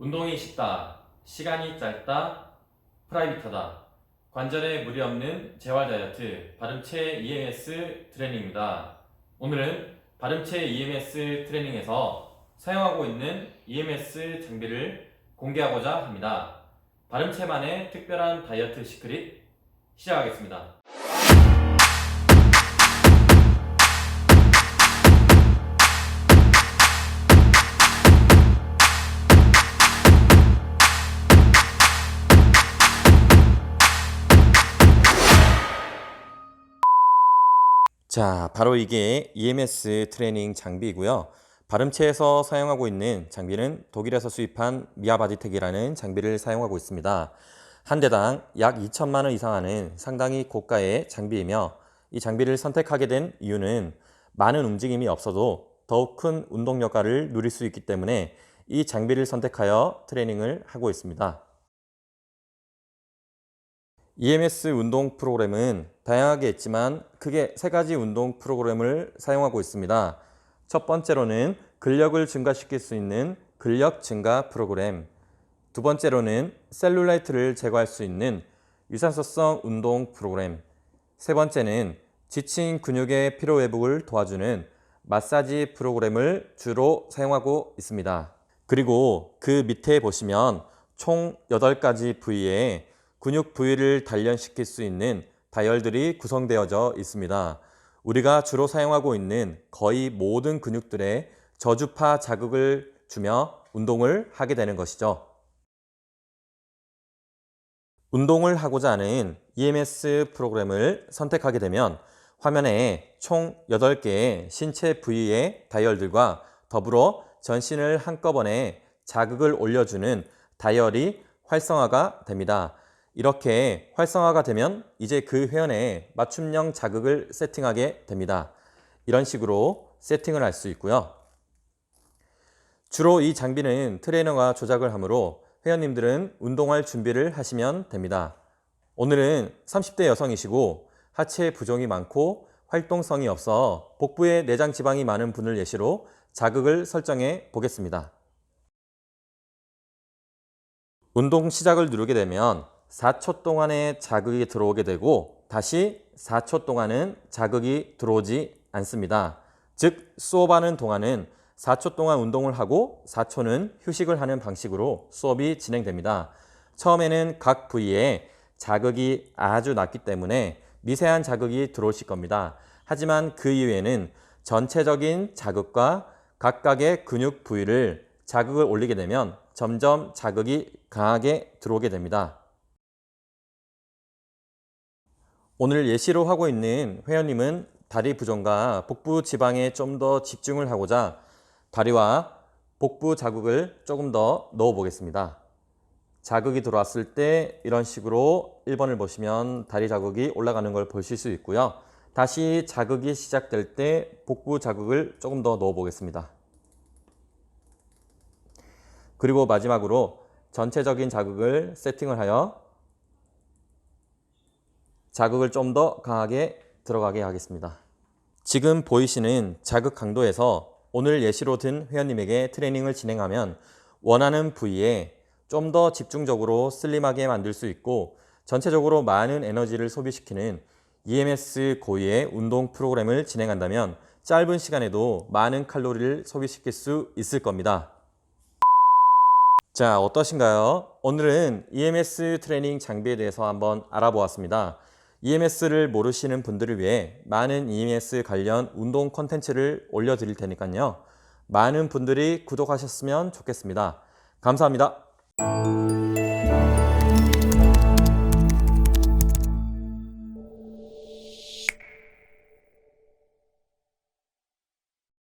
운동이 쉽다, 시간이 짧다, 프라이빗하다, 관절에 무리 없는 재활 다이어트 발음체 EMS 트레이닝입니다. 오늘은 발음체 EMS 트레이닝에서 사용하고 있는 EMS 장비를 공개하고자 합니다. 발음체만의 특별한 다이어트 시크릿 시작하겠습니다. 자, 바로 이게 EMS 트레이닝 장비이고요. 발음체에서 사용하고 있는 장비는 독일에서 수입한 미아바디텍이라는 장비를 사용하고 있습니다. 한 대당 약 2천만 원 이상 하는 상당히 고가의 장비이며 이 장비를 선택하게 된 이유는 많은 움직임이 없어도 더욱 큰 운동 효과를 누릴 수 있기 때문에 이 장비를 선택하여 트레이닝을 하고 있습니다. EMS 운동 프로그램은 다양하게 있지만 크게 세 가지 운동 프로그램을 사용하고 있습니다. 첫 번째로는 근력을 증가시킬 수 있는 근력 증가 프로그램. 두 번째로는 셀룰라이트를 제거할 수 있는 유산소성 운동 프로그램. 세 번째는 지친 근육의 피로 회복을 도와주는 마사지 프로그램을 주로 사용하고 있습니다. 그리고 그 밑에 보시면 총 8가지 부위에 근육 부위를 단련시킬 수 있는 다이얼들이 구성되어져 있습니다. 우리가 주로 사용하고 있는 거의 모든 근육들에 저주파 자극을 주며 운동을 하게 되는 것이죠. 운동을 하고자 하는 EMS 프로그램을 선택하게 되면 화면에 총 8개의 신체 부위의 다이얼들과 더불어 전신을 한꺼번에 자극을 올려주는 다이얼이 활성화가 됩니다. 이렇게 활성화가 되면 이제 그 회원에 맞춤형 자극을 세팅하게 됩니다. 이런 식으로 세팅을 할 수 있고요. 주로 이 장비는 트레이너가 조작을 하므로 회원님들은 운동할 준비를 하시면 됩니다. 오늘은 30대 여성이시고 하체 부종이 많고 활동성이 없어 복부에 내장 지방이 많은 분을 예시로 자극을 설정해 보겠습니다. 운동 시작을 누르게 되면 4초 동안의 자극이 들어오게 되고 다시 4초 동안은 자극이 들어오지 않습니다. 즉 수업하는 동안은 4초 동안 운동을 하고 4초는 휴식을 하는 방식으로 수업이 진행됩니다. 처음에는 각 부위에 자극이 아주 낮기 때문에 미세한 자극이 들어오실 겁니다. 하지만 그 이후에는 전체적인 자극과 각각의 근육 부위를 자극을 올리게 되면 점점 자극이 강하게 들어오게 됩니다. 오늘 예시로 하고 있는 회원님은 다리 부종과 복부 지방에 좀 더 집중을 하고자 다리와 복부 자극을 조금 더 넣어 보겠습니다. 자극이 들어왔을 때 이런 식으로 1번을 보시면 다리 자극이 올라가는 걸 보실 수 있고요. 다시 자극이 시작될 때 복부 자극을 조금 더 넣어 보겠습니다. 그리고 마지막으로 전체적인 자극을 세팅을 하여 자극을 좀 더 강하게 들어가게 하겠습니다. 지금 보이시는 자극 강도에서 오늘 예시로 든 회원님에게 트레이닝을 진행하면 원하는 부위에 좀 더 집중적으로 슬림하게 만들 수 있고 전체적으로 많은 에너지를 소비시키는 EMS 고유의 운동 프로그램을 진행한다면 짧은 시간에도 많은 칼로리를 소비시킬 수 있을 겁니다. 자, 어떠신가요? 오늘은 EMS 트레이닝 장비에 대해서 한번 알아보았습니다. EMS를 모르시는 분들을 위해 많은 EMS 관련 운동 콘텐츠를 올려드릴 테니까요. 많은 분들이 구독하셨으면 좋겠습니다. 감사합니다.